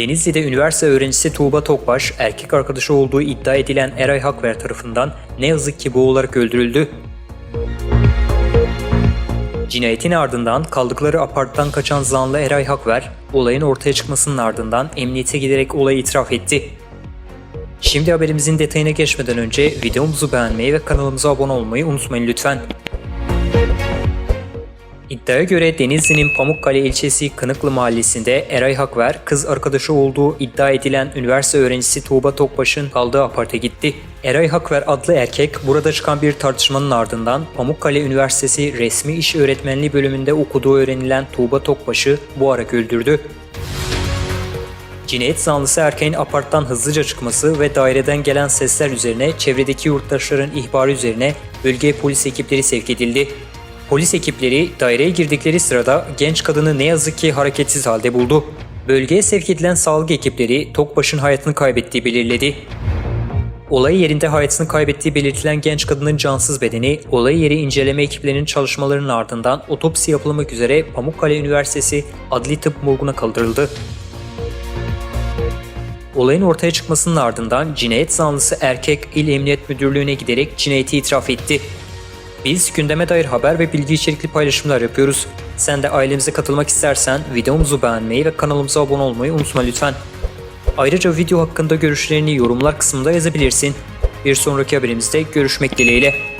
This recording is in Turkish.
Denizli'de üniversite öğrencisi Tuğba Tokbaş, erkek arkadaşı olduğu iddia edilen Eray Hakver tarafından ne yazık ki boğularak öldürüldü. Cinayetin ardından kaldıkları aparttan kaçan zanlı Eray Hakver, olayın ortaya çıkmasının ardından emniyete giderek olayı itiraf etti. Şimdi haberimizin detayına geçmeden önce videomuzu beğenmeyi ve kanalımıza abone olmayı unutmayın lütfen. İddiaya göre Denizli'nin Pamukkale ilçesi Kınıklı mahallesinde Eray Hakver, kız arkadaşı olduğu iddia edilen üniversite öğrencisi Tuğba Tokbaş'ın kaldığı aparte gitti. Eray Hakver adlı erkek burada çıkan bir tartışmanın ardından Pamukkale Üniversitesi Resmi İş Öğretmenliği bölümünde okuduğu öğrenilen Tuğba Tokbaş'ı boğarak öldürdü. Cinayet zanlısı erkeğin aparttan hızlıca çıkması ve daireden gelen sesler üzerine çevredeki yurttaşların ihbarı üzerine bölgeye polis ekipleri sevk edildi. Polis ekipleri daireye girdikleri sırada genç kadını ne yazık ki hareketsiz halde buldu. Bölgeye sevk edilen sağlık ekipleri Tokbaş'ın hayatını kaybettiği belirledi. Olay yerinde hayatını kaybettiği belirtilen genç kadının cansız bedeni, olay yeri inceleme ekiplerinin çalışmalarının ardından otopsi yapılmak üzere Pamukkale Üniversitesi Adli Tıp Morgu'na kaldırıldı. Olayın ortaya çıkmasının ardından cinayet zanlısı erkek İl Emniyet Müdürlüğü'ne giderek cinayeti itiraf etti. Biz gündeme dair haber ve bilgi içerikli paylaşımlar yapıyoruz. Sen de ailemize katılmak istersen videomuzu beğenmeyi ve kanalımıza abone olmayı unutma lütfen. Ayrıca video hakkında görüşlerini yorumlar kısmında yazabilirsin. Bir sonraki haberimizde görüşmek dileğiyle.